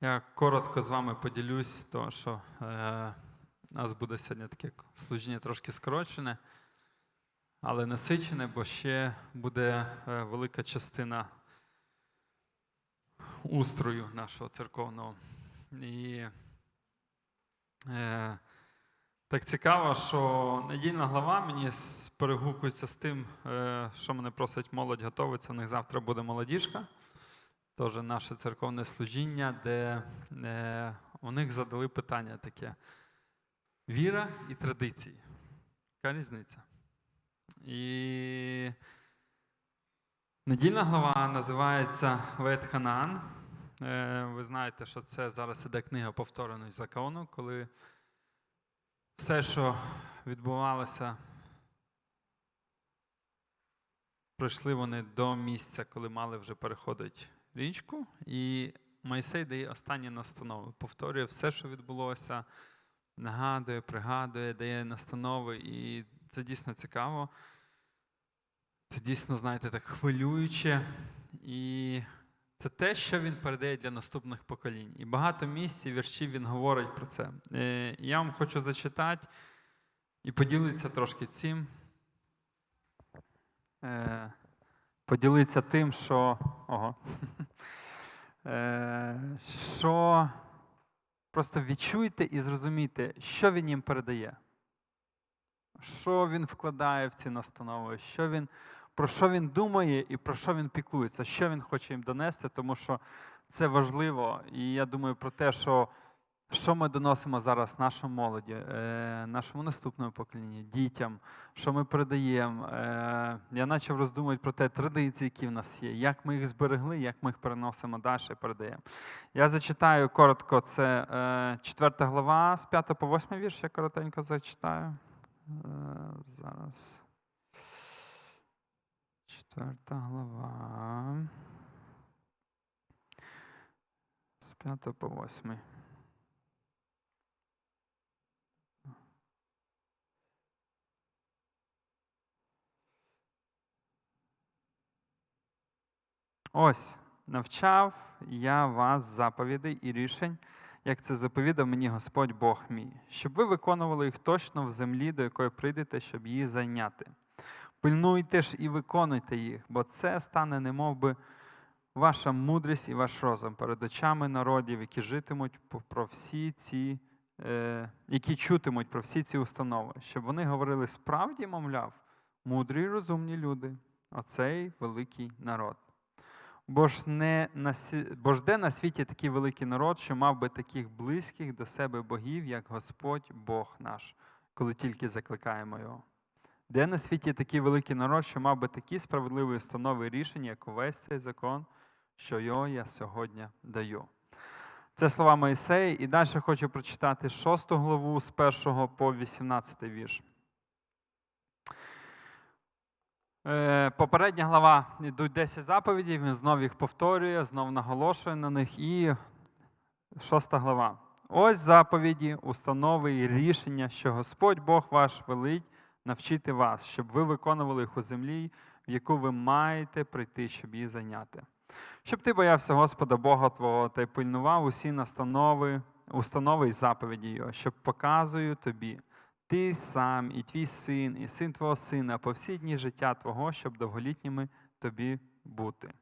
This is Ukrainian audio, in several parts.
Я коротко з вами поділюсь, тому що е, у нас буде сьогодні таке служіння трошки скорочене, але насичене, бо ще буде е, велика частина устрою нашого церковного. І е, так цікаво, що недільна глава мені перегукується з тим, е, що мене просить молодь готуватися. У них завтра буде молодіжка теж наше церковне служіння, де е, у них задали питання таке: віра і традиції. Яка різниця? І недільна глава називається Вет Ханаан. Е, ви знаєте, що це зараз іде книга повтореної закону, коли все, що відбувалося, прийшли вони до місця, коли мали вже переходити річку, і Мойсей дає останні настанови. Повторює все, що відбулося, нагадує, пригадує, дає настанови, і це дійсно цікаво. Це дійсно, знаєте, так хвилююче. І це те, що він передає для наступних поколінь. І багато місць і віршів він говорить про це. Е, Я вам хочу зачитати і поділитися трошки цим. Поділитися тим, що. Ого. Е, Що просто відчуйте і зрозумійте, що він їм передає. Що він вкладає в ці настанови, що він, про що він думає і про що він піклується, що він хоче їм донести, тому що це важливо. І я думаю про те, що, що ми доносимо зараз нашій молоді, е, нашому наступному поколінню, дітям, що ми передаємо. Е, я почав роздумувати про те традиції, які в нас є, як ми їх зберегли, як ми їх переносимо далі передаємо. Я зачитаю коротко, це е, 4 глава з 5 по 8 вірш, я коротенько зачитаю. Е, Зараз. Четверта глава. З 5 по 8. Ось, навчав я вас заповідей і рішень, як це заповідав мені Господь Бог мій, щоб ви виконували їх точно в землі, до якої прийдете, щоб її зайняти. Пильнуйте ж і виконуйте їх, бо це стане немов би ваша мудрість і ваш розум перед очами народів, які житимуть про всі ці, е, які чутимуть про всі ці установи, щоб вони говорили справді, мовляв, мудрі й розумні люди, оцей великий народ. Бо ж, не на, бо ж де на світі такий великий народ, що мав би таких близьких до себе богів, як Господь Бог наш, коли тільки закликаємо його. Де на світі такий великий народ, що мав би такі справедливі установи рішення, як увесь цей закон, що його я сьогодні даю. Це слова Моїсея, і далі хочу прочитати 6 главу з 1 по 18 вірш. Е, Попередня глава йдуть 10 заповідей, він знов їх повторює, знов наголошує на них. І шоста глава. Ось заповіді, установи і рішення, що Господь Бог ваш велить навчити вас, щоб ви виконували їх у землі, в яку ви маєте прийти, щоб її зайняти. Щоб ти боявся Господа Бога Твого та й пильнував усі настанови, установи і заповіді Його, щоб показую тобі, ти сам, і твій син, і син твого сина по всі дні життя Твого, щоб довголітніми тобі бути.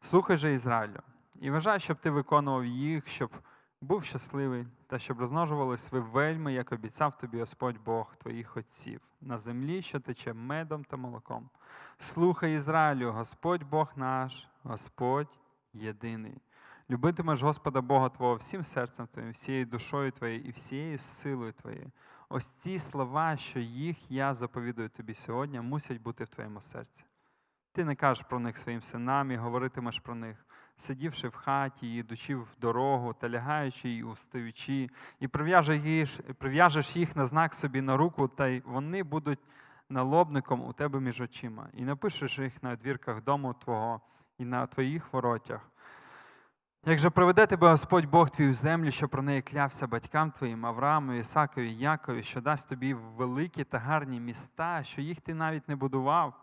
Слухай же Ізраїлю, і вважай, щоб ти виконував їх, щоб був щасливий, та щоб розмножувались ви вельми, як обіцяв тобі Господь Бог твоїх отців, на землі, що тече медом та молоком. Слухай Ізраїлю, Господь Бог наш, Господь єдиний. Любитимеш Господа Бога Твого всім серцем твоїм, всією душою твоєю і всією силою твоєю. Ось ці слова, що їх я заповідую тобі сьогодні, мусять бути в твоєму серці. Ти не кажеш про них своїм синам і говоритимеш про них, сидівши в хаті, і йдучи в дорогу, та лягаючи і устаючи, і прив'яжеш їх на знак собі на руку, та й вони будуть налобником у тебе між очима, і напишеш їх на двірках дому Твого і на твоїх воротях. Як же проведе тебе Господь Бог твій у землю, що про неї клявся батькам твоїм, Аврааму, Ісакові, Якові, що дасть тобі великі та гарні міста, що їх ти навіть не будував,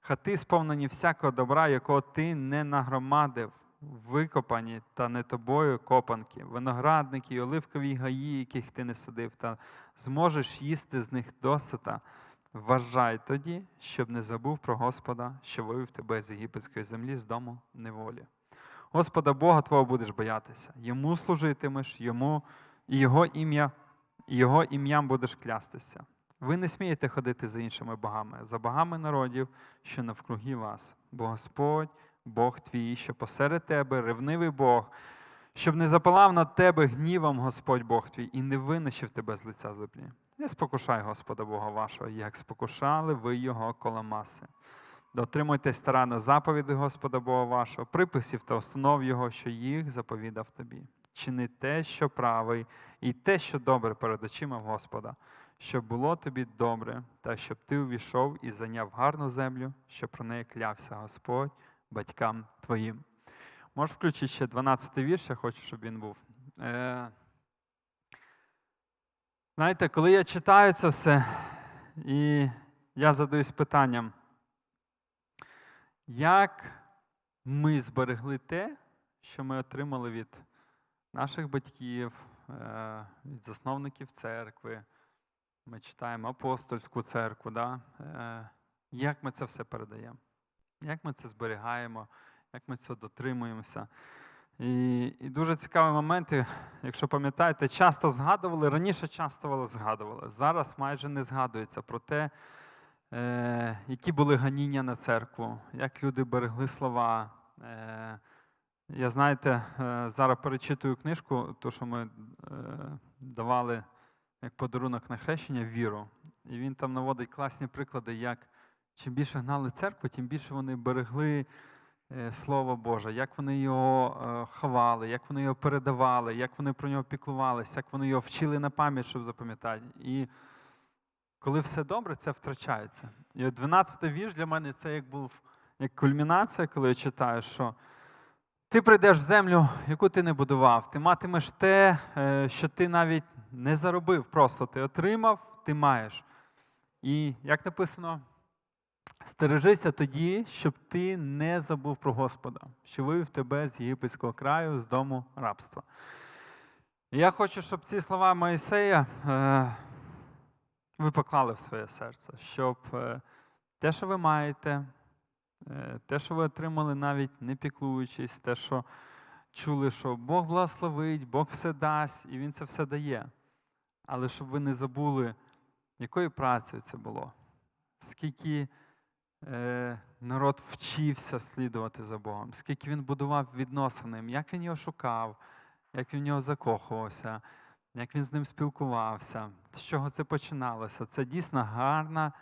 хати сповнені всякого добра, якого ти не нагромадив, викопані та не тобою копанки, виноградники оливкові гаї, яких ти не садив, та зможеш їсти з них досита. Вважай тоді, щоб не забув про Господа, що вивів тебе з єгипетської землі з дому неволі. Господа Бога Твого будеш боятися, йому служитимеш, йому і його ім'я, і його ім'ям будеш клястися. Ви не смієте ходити за іншими богами, за богами народів, що навкруги вас, бо Господь, Бог твій, що посеред тебе, ревнивий Бог, щоб не запалав над тебе гнівом Господь Бог твій і не винищив тебе з лиця землі. Не спокушай Господа Бога вашого, як спокушали ви його коло маси. Дотримуйтесь старанно заповіді Господа Бога вашого, приписів та установ Його, що їх заповідав тобі. Чини те, що правий, і те, що добре перед очима Господа, щоб було тобі добре, та щоб ти увійшов і зайняв гарну землю, що про неї клявся Господь батькам твоїм. Можеш включити ще 12-й вірш, я хочу, щоб він був. Е, Знаєте, коли я читаю це все, і я задаюсь питанням, як ми зберегли те, що ми отримали від наших батьків, е, від засновників церкви, ми читаємо апостольську церкву, да? Е, як ми це все передаємо? Як ми це зберігаємо, як ми це дотримуємося? І, і дуже цікаві моменти, якщо пам'ятаєте, часто згадували, раніше часто згадували, зараз майже не згадується про те, які були ганіння на церкву, як люди берегли слова. Е, я знаєте, е, зараз перечитую книжку, ту, що ми е, давали як подарунок на хрещення віру. І він там наводить класні приклади, як чим більше гнали церкву, тим більше вони берегли е, Слово Боже, як вони його е, ховали, як вони його передавали, як вони про нього піклувалися, як вони його вчили на пам'ять, щоб запам'ятати. І коли все добре, це втрачається. І от 12 вірш для мене це як був як кульмінація, коли я читаю, що ти прийдеш в землю, яку ти не будував, ти матимеш те, е, що ти навіть не заробив, просто ти отримав, ти маєш. І як написано, стережися тоді, щоб ти не забув про Господа, що вивів тебе з єгипетського краю, з дому рабства. Я хочу, щоб ці слова Моїсея е, ви поклали в своє серце, щоб е, те, що ви маєте, е, те, що ви отримали, навіть не піклуючись, те, що чули, що Бог благословить, Бог все дасть, і Він це все дає. Але щоб ви не забули, якою працею це було, скільки е, народ вчився слідувати за Богом, скільки він будував відносини, як він його шукав, як він в нього закохувався, як він з ним спілкувався, з чого це починалося. Це дійсно гарна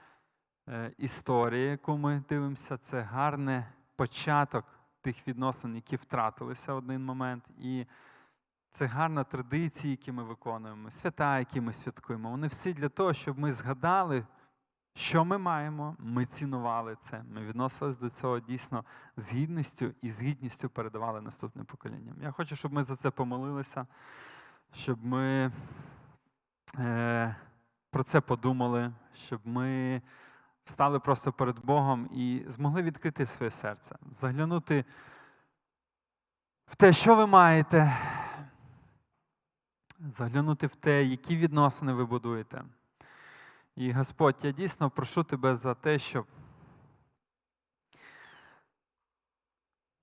е, історія, яку ми дивимося, це гарний початок тих відносин, які втратилися в один момент. І це гарна традиція, які ми виконуємо, свята, які ми святкуємо. Вони всі для того, щоб ми згадали, що ми маємо, ми цінували це. Ми відносились до цього дійсно з гідністю і з гідністю передавали наступним поколінням. Я хочу, щоб ми за це помолилися, щоб ми е, про це подумали, щоб ми стали просто перед Богом і змогли відкрити своє серце, заглянути в те, що ви маєте, заглянути в те, які відносини ви будуєте. І Господь, я дійсно прошу тебе за те, щоб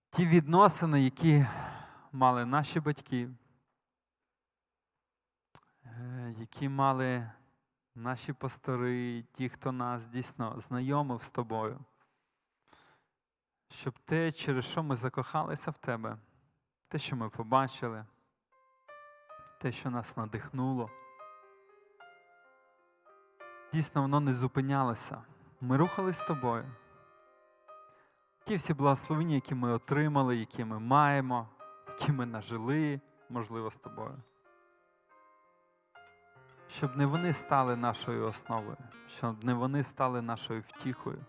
ті відносини, які мали наші батьки, е, які мали наші пастори, ті, хто нас дійсно знайомив з тобою, щоб те, через що ми закохалися в тебе, те, що ми побачили, те, що нас надихнуло, дійсно воно не зупинялося. Ми рухались з тобою. Ті всі благословення, які ми отримали, які ми маємо, які ми нажили, можливо, з тобою. Щоб не вони стали нашою основою, щоб не вони стали нашою втіхою,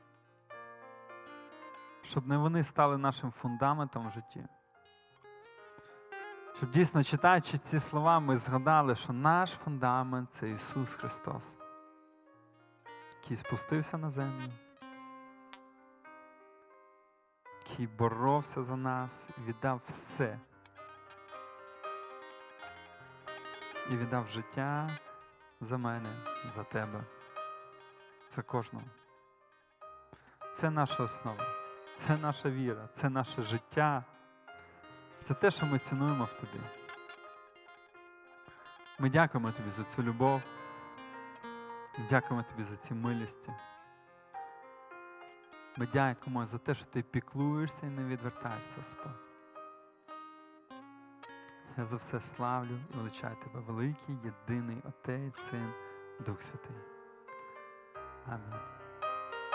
щоб не вони стали нашим фундаментом в житті. Щоб дійсно читаючи ці слова, ми згадали, що наш фундамент це Ісус Христос, який спустився на землю, який боровся за нас, віддав все. І віддав життя за мене, за тебе, за кожного. Це наша основа, це наша віра, це наше життя, це те, що ми цінуємо в тобі. Ми дякуємо тобі за цю любов. Дякуємо тобі за ці милісті. Ми дякуємо за те, що ти піклуєшся і не відвертаєшся, Господь. Я за все славлю і величаю тебе, великий, єдиний Отець, Син, Дух Святий. Амінь.